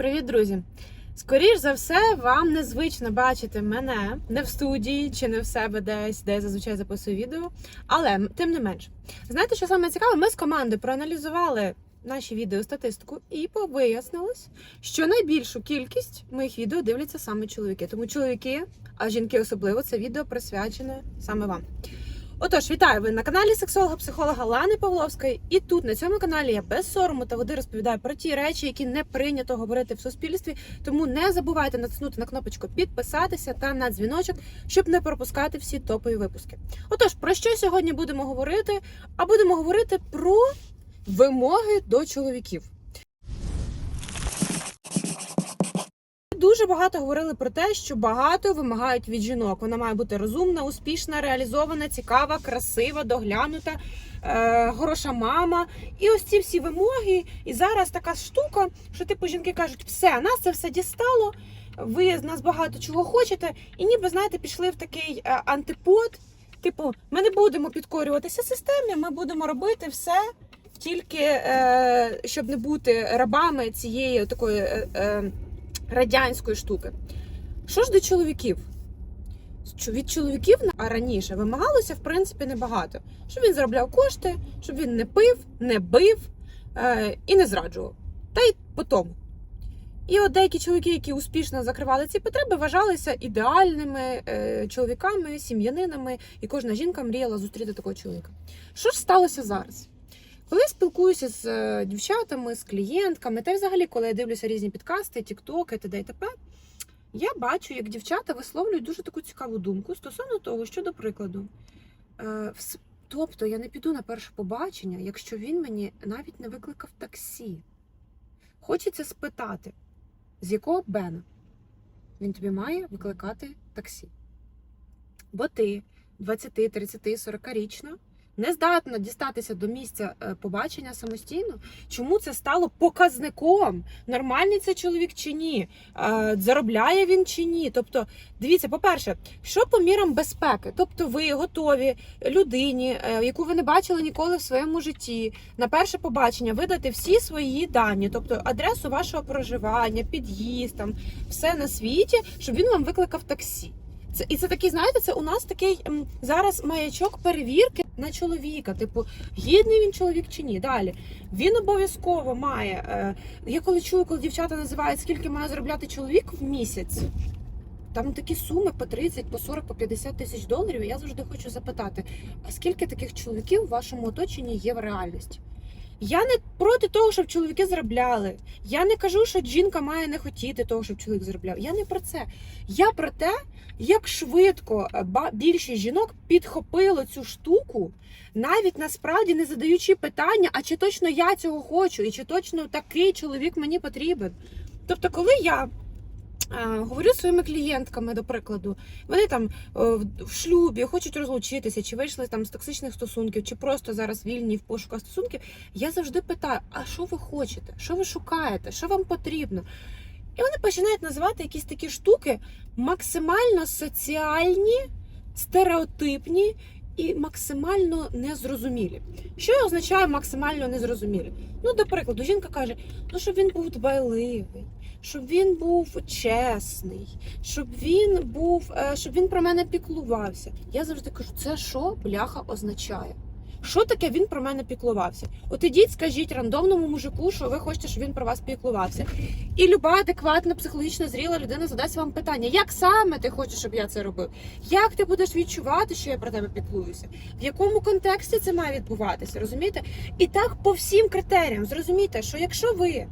Привіт, друзі! Скоріш за все, вам незвично бачити мене не в студії чи не в себе десь, де я зазвичай записую відео. Але тим не менш, знаєте, що саме цікаве? Ми з командою проаналізували наші відео статистику і вияснилось, що найбільшу кількість моїх відео дивляться саме чоловіки. Тому чоловіки, а жінки особливо, це відео присвячене саме вам. Отож, вітаю ви на каналі сексолога-психолога Лани Павловської. І тут на цьому каналі я без сорому та води розповідаю про ті речі, які не прийнято говорити в суспільстві. Тому не забувайте натиснути на кнопочку підписатися та на дзвіночок, щоб не пропускати всі топові випуски. Отож, про що сьогодні будемо говорити? А будемо говорити про вимоги до чоловіків. Дуже багато говорили про те, що багато вимагають від жінок. Вона має бути розумна, успішна, реалізована, цікава, красива, доглянута, е, хороша мама. І ось ці всі вимоги. І зараз така штука, що типу жінки кажуть, все, нас це все дістало. Ви з нас багато чого хочете, і ніби знаєте, пішли в такий е, антипод. Типу, ми не будемо підкорюватися системі, ми будемо робити все тільки е, щоб не бути рабами цієї такої. Радянської штуки. Що ж до чоловіків? Від чоловіків а раніше вимагалося, в принципі, небагато. Щоб він заробляв кошти, щоб він не пив, не бив е, і не зраджував. Та й по тому. І от деякі чоловіки, які успішно закривали ці потреби, вважалися ідеальними е, чоловіками, сім'янинами, і кожна жінка мріяла зустріти такого чоловіка. Що ж сталося зараз? Коли я спілкуюся з е, дівчатами, з клієнтками, та й взагалі, коли я дивлюся різні підкасти, тіктоки, т.д. і т.п., я бачу, як дівчата висловлюють дуже таку цікаву думку стосовно того, що, до прикладу, е, тобто я не піду на перше побачення, якщо він мені навіть не викликав таксі. Хочеться спитати, з якого Бена він тобі має викликати таксі? Бо ти 20, 30, 40-річна не здатна дістатися до місця е, побачення самостійно. Чому це стало показником? Нормальний це чоловік чи ні? Е, Заробляє він чи ні? Тобто, дивіться, по-перше, що по мірам безпеки? Тобто, ви готові людині, е, яку ви не бачили ніколи в своєму житті, на перше побачення видати всі свої дані, тобто адресу вашого проживання, під'їзд, там все на світі, щоб він вам викликав таксі. Це і це такий, знаєте, це у нас такий м, зараз маячок перевірки на чоловіка. Типу, гідний він чоловік чи ні. Далі він обов'язково має. Е, я коли чую, коли дівчата називають, скільки має заробляти чоловік в місяць. Там такі суми по 30, по 40, по 50 тисяч доларів. Я завжди хочу запитати: а скільки таких чоловіків в вашому оточенні є в реальності? Я не проти того, щоб чоловіки заробляли. Я не кажу, що жінка має не хотіти того, щоб чоловік заробляв. Я не про це. Я про те, як швидко е, більшість жінок підхопило цю штуку, навіть насправді не задаючи питання, а чи точно я цього хочу, і чи точно такий чоловік мені потрібен. Тобто, коли я говорю зі своїми клієнтками, до прикладу, вони там е, в шлюбі хочуть розлучитися, чи вийшли там з токсичних стосунків, чи просто зараз вільні в пошуках стосунків, я завжди питаю: а що ви хочете? Що ви шукаєте? Що вам потрібно? І вони починають називати якісь такі штуки максимально соціальні, стереотипні і максимально незрозумілі. Що означає максимально незрозумілі? Ну, до прикладу, жінка каже: ну, щоб він був дбайливий, щоб він був чесний, щоб він був, е, щоб він про мене піклувався. Я завжди кажу, це що бляха означає? Що таке він про мене піклувався? От ідіть, скажіть рандомному мужику, що ви хочете, щоб він про вас піклувався. І люба адекватна, психологічно зріла людина задасть вам питання: як саме ти хочеш, щоб я це робив? Як ти будеш відчувати, що я про тебе піклуюся? В якому контексті це має відбуватися? Розумієте? І так по всім критеріям зрозумійте, що якщо ви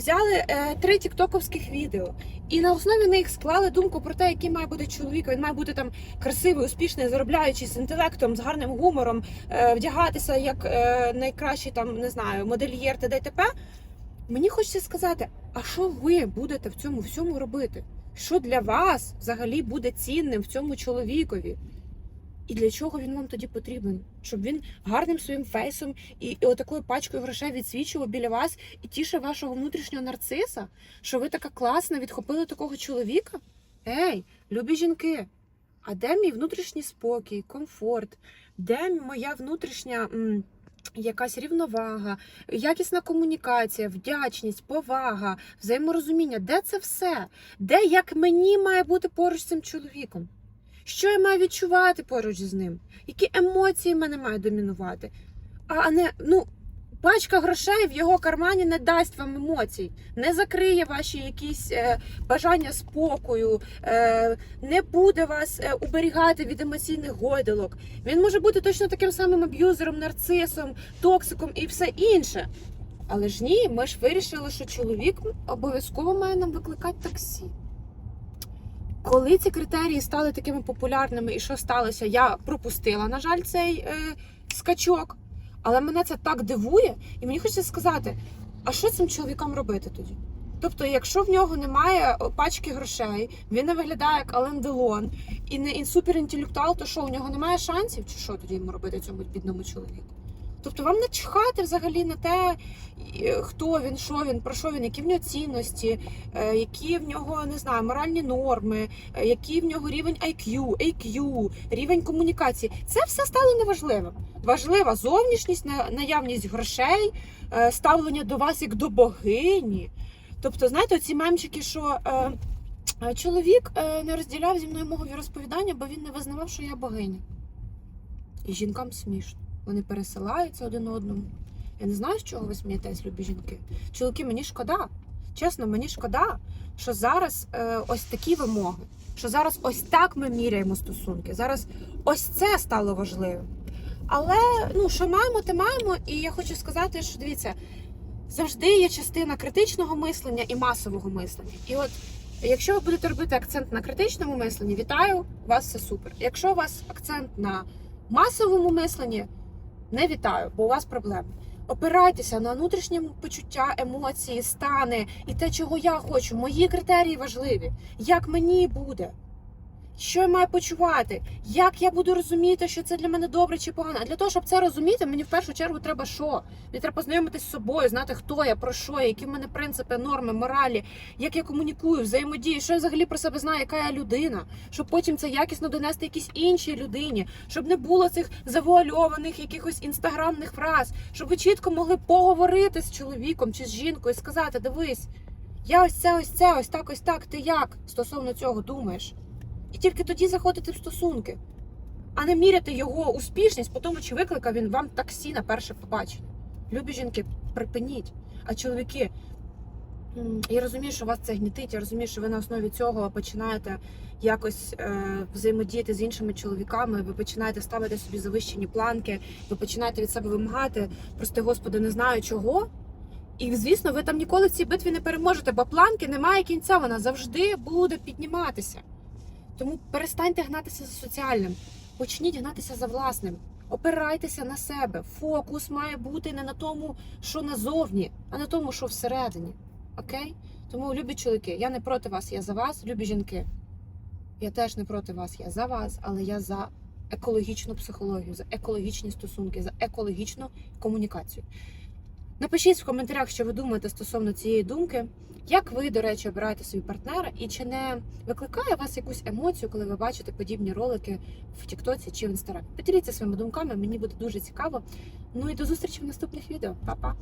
взяли е, три тіктоковських відео і на основі них склали думку про те, який має бути чоловік, він має бути там красивий, успішний, заробляючий з інтелектом, з гарним гумором, е, вдягатися як е, найкращий там не знаю, модельєр т.д. і т.п. Мені хочеться сказати, а що ви будете в цьому всьому робити? Що для вас взагалі буде цінним в цьому чоловікові? І для чого він вам тоді потрібен? Щоб він гарним своїм фейсом і, і отакою пачкою грошей відсвічував біля вас і тішив вашого внутрішнього нарциса? Що ви така класна відхопили такого чоловіка? Ей, любі жінки! А де мій внутрішній спокій, комфорт? Де моя внутрішня м, якась рівновага, якісна комунікація, вдячність, повага, взаєморозуміння. Де це все? Де як мені має бути поруч з цим чоловіком? Що я маю відчувати поруч з ним? Які емоції в мене мають домінувати? А не ну. Пачка грошей в його кармані не дасть вам емоцій, не закриє ваші якісь е, бажання спокою, е, не буде вас е, уберігати від емоційних гойдалок. Він може бути точно таким самим аб'юзером, нарцисом, токсиком і все інше. Але ж ні, ми ж вирішили, що чоловік обов'язково має нам викликати таксі. Коли ці критерії стали такими популярними, і що сталося, я пропустила, на жаль, цей е, скачок. Але мене це так дивує, і мені хочеться сказати: а що цим чоловікам робити тоді? Тобто, якщо в нього немає пачки грошей, він не виглядає як Ален Делон і не і суперінтелектуал, то що у нього немає шансів, чи що тоді йому робити цьому бідному чоловіку? Тобто вам не чхати взагалі на те, хто він, що він, про що він, які в нього цінності, е, які в нього не знаю, моральні норми, е, який в нього рівень IQ, AQ, рівень комунікації. Це все стало неважливим. Важлива зовнішність, наявність грошей, е, ставлення до вас як до богині. Тобто, знаєте, ці мемчики, що е, е, чоловік е, не розділяв зі мною мого віросповідання, бо він не визнавав, що я богиня. І жінкам смішно. Вони пересилаються один одному. Я не знаю, з чого ви смієтесь, любі жінки. Чоловіки, мені шкода. Чесно, мені шкода, що зараз е, ось такі вимоги, що зараз ось так ми міряємо стосунки. Зараз ось це стало важливим. Але ну, що маємо, те маємо. І я хочу сказати, що дивіться, завжди є частина критичного мислення і масового мислення. І от якщо ви будете робити акцент на критичному мисленні, вітаю, вас все супер. Якщо у вас акцент на масовому мисленні, не вітаю, бо у вас проблеми. Опирайтеся на внутрішнє почуття, емоції, стани і те, чого я хочу. Мої критерії важливі. Як мені буде? Що я маю почувати? Як я буду розуміти, що це для мене добре чи погано? А для того, щоб це розуміти, мені в першу чергу треба що? Мені треба познайомитися з собою, знати, хто я, про що я, які в мене принципи, норми, моралі, як я комунікую, взаємодію, що я взагалі про себе знаю, яка я людина, щоб потім це якісно донести якійсь іншій людині, щоб не було цих завуальованих якихось інстаграмних фраз, щоб ви чітко могли поговорити з чоловіком чи з жінкою і сказати: дивись, я ось це, ось це, ось так, ось так. Ти як стосовно цього думаєш? І тільки тоді заходити в стосунки, а не міряти його успішність по тому, чи викликав він вам таксі на перше побачення. Любі жінки, припиніть. А чоловіки, я розумію, що вас це гнітить, я розумію, що ви на основі цього починаєте якось е, взаємодіяти з іншими чоловіками, ви починаєте ставити собі завищені планки, ви починаєте від себе вимагати, прости господи, не знаю чого. І звісно, ви там ніколи в цій битві не переможете, бо планки немає кінця, вона завжди буде підніматися. Тому перестаньте гнатися за соціальним, почніть гнатися за власним. Опирайтеся на себе. Фокус має бути не на тому, що назовні, а на тому, що всередині. Окей? Тому, любі чоловіки, я не проти вас, я за вас, любі жінки. Я теж не проти вас, я за вас, але я за екологічну психологію, за екологічні стосунки, за екологічну комунікацію. Напишіть в коментарях, що ви думаєте стосовно цієї думки. Як ви, до речі, обираєте собі партнера, і чи не викликає вас якусь емоцію, коли ви бачите подібні ролики в Тіктоці чи в Інстаграмі? Поділіться своїми думками, мені буде дуже цікаво. Ну і до зустрічі в наступних відео. Па-па!